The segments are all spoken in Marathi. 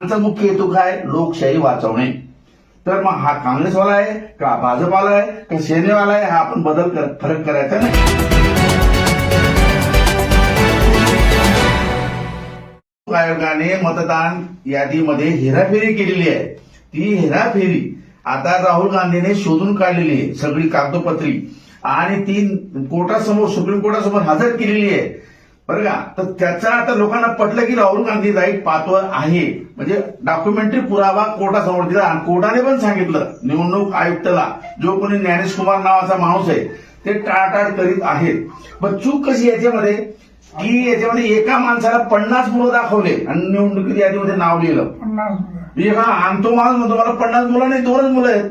त्यांचा मुख्य हेतू काय? लोकशाही वाचवणे. तर मग हा काँग्रेसवाला आहे का भाजपाला आहे का सेनेवाला आहे हा आपण बदल कर- फरक करायचा नाही. आयोगाने मतदान यादीमध्ये हेराफेरी केलेली आहे. ती हेराफेरी आता राहुल गांधीने शोधून काढलेली आहे सगळी कागदोपत्री. आणि ती कोर्टासमोर सुप्रीम कोर्टासमोर हजर केलेली आहे. बरं का? तर त्याचा आता लोकांना पटलं की राहुल गांधी राईट पातवर आहे. म्हणजे डॉक्युमेंटरी पुरावा कोर्टासमोर दिला आणि कोर्टाने पण सांगितलं निवडणूक आयुक्ताला जो कोणी ज्ञानेश कुमार नावाचा माणूस आहे ते टाळटाळ करीत आहेत. पण चूक कशी याच्यामध्ये? की याच्यामध्ये एका माणसाला पन्नास मुलं दाखवले आणि निवडणुकीत यादीमध्ये नाव लिहिलं. मुलं. एका आणि तो माणूस म्हणतो मला पन्नास मुलं नाही दोनच मुलं आहेत.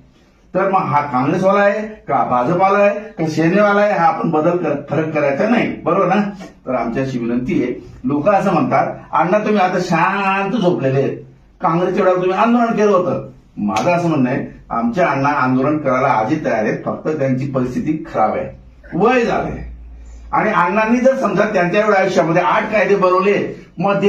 तर मग हा काँग्रेसवाला आहे का भाजपवाला आहे का सेनेवाला आहे हा आपण बदल कर- फरक करायचा नाही. बरोबर ना? तर आमची अशी विनंती आहे लोक असं म्हणतात अण्णा तुम्ही आता शांत झोपलेले आहेत. काँग्रेसच्या वेळेला तुम्ही आंदोलन केलं होतं. माझं असं म्हणणं आहे आमच्या अण्णा आंदोलन करायला आजही तयार आहेत फक्त त्यांची परिस्थिती खराब आहे. वय झालंय. आणि अण्णांनी जर समजा त्यांच्या एवढ्या आयुष्यामध्ये आठ कायदे बनवले मग